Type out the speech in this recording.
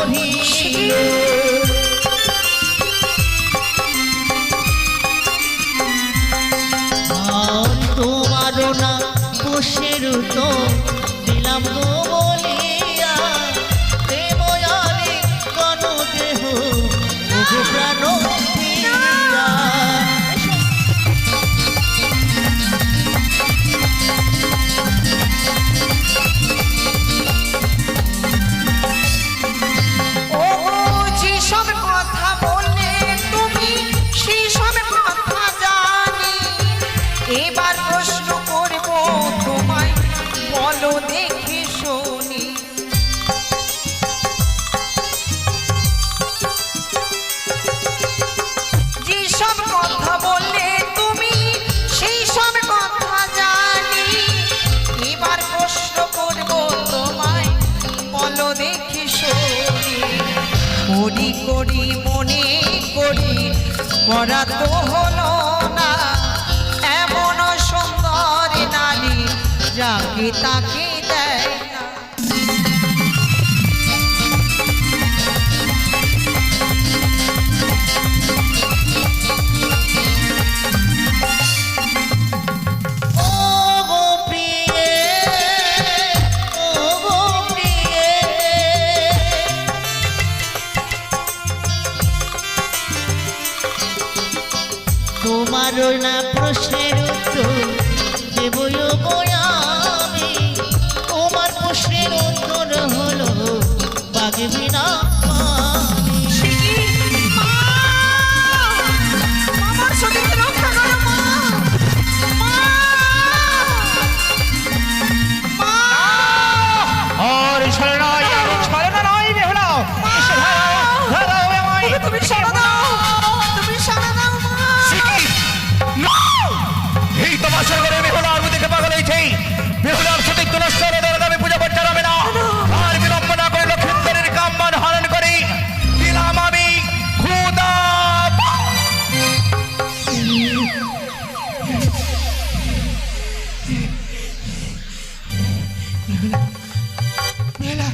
কহিল তোমারও না কোষের তো দিলাম করি মনে করি করা তো হলো না। এমন সুন্দর নারী যাকে তাকে দেয় তোমার না প্রশ্নের উত্তর দেবই আমি। তোমার প্রশ্নের উত্তর হলো বাগে Mela,